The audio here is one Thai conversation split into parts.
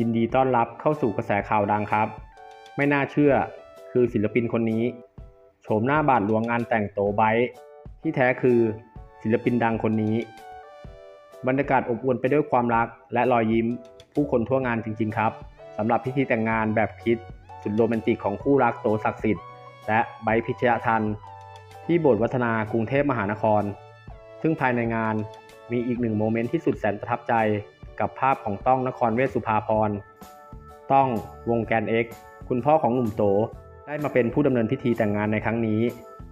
ยินดีต้อนรับเข้าสู่กระแสข่าวดังครับ ไม่น่าเชื่อคือศิลปินคนนี้ โฉมหน้าบาดหลวงงานแต่งโตไบที่แท้คือศิลปินดังคนนี้ บรรยากาศอบอวลไปด้วยความรักและรอยยิ้ม ผู้คนทั่วงานจริง ๆ ครับสำหรับพิธีแต่งงานแบบคิด สุดโรแมนติกของคู่รักโตศักดิ์สิทธิ์และไบพิชยทัน ที่โบสถ์วัฒนากรุงเทพมหานคร ซึ่งภายในงานมีอีกหนึ่งโมเมนต์ที่สุดแสนประทับใจ กับภาพของต้องนครเวชสุภาพร ต้องวงแกนเอ็กซ์คุณพ่อของหนุ่มโตได้มาเป็นผู้ดำเนินพิธีแต่งงานในครั้งนี้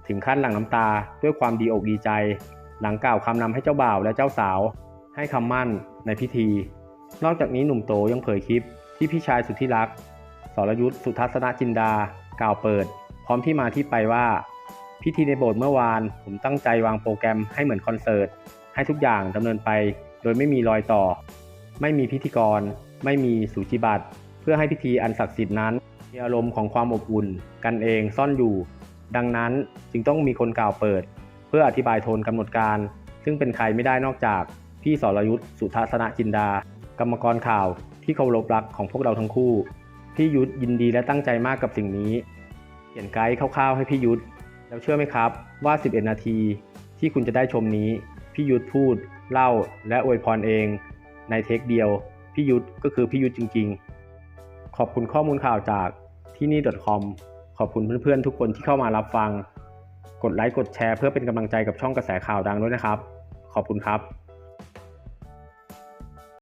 ถึงขั้นหลั่งน้ำตาด้วยความดีอกดีใจ หลังกล่าวคำนำให้เจ้าบ่าวและเจ้าสาว ให้คำมั่นในพิธี นอกจากนี้หนุ่มโตยังเผยคลิปที่พี่ชายสุดที่รักสรยุทธสุทัศนจินดา กล่าวเปิด พร้อมที่มาที่ไปว่า พิธีในโบสถ์เมื่อวาน ผมตั้งใจวางโปรแกรมให้เหมือนคอนเสิร์ต ให้ทุกอย่างดำเนินไป โดยไม่มีรอยต่อ ไม่มีพิธีกร ไม่มีสูจิบัตรเพื่อให้พิธีอันศักดิ์สิทธิ์นั้นมีอารมณ์ของความอบอุ่น กันเองซ่อนอยู่ ดังนั้นจึงต้องมีคนกล่าวเปิด เพื่ออธิบายโทนกำหนดการ ซึ่งเป็นใครไม่ได้นอกจากพี่สรยุทธสุทัศนจินดา กรรมกรข่าวที่เคารพรักของพวกเราทั้งคู่ พี่ยุทธยินดีและตั้งใจมากกับสิ่งนี้ เขียนไกด์คร่าวๆให้พี่ยุทธแล้วเชื่อไหมครับว่า 11 นาทีที่คุณจะได้ชมนี้ พี่ยุทธพูด เล่าและอวยพรเอง ในเทคเดียวพี่ยุทธก็คือพี่ยุทธจริง ๆ ขอบคุณข้อมูลข่าวจากที่นี่ .com ขอบคุณเพื่อนๆทุกคนที่เข้ามารับฟัง กดไลค์กดแชร์เพื่อเป็นกำลังใจกับช่องกระแสข่าวดังด้วยนะครับ ขอบคุณครับ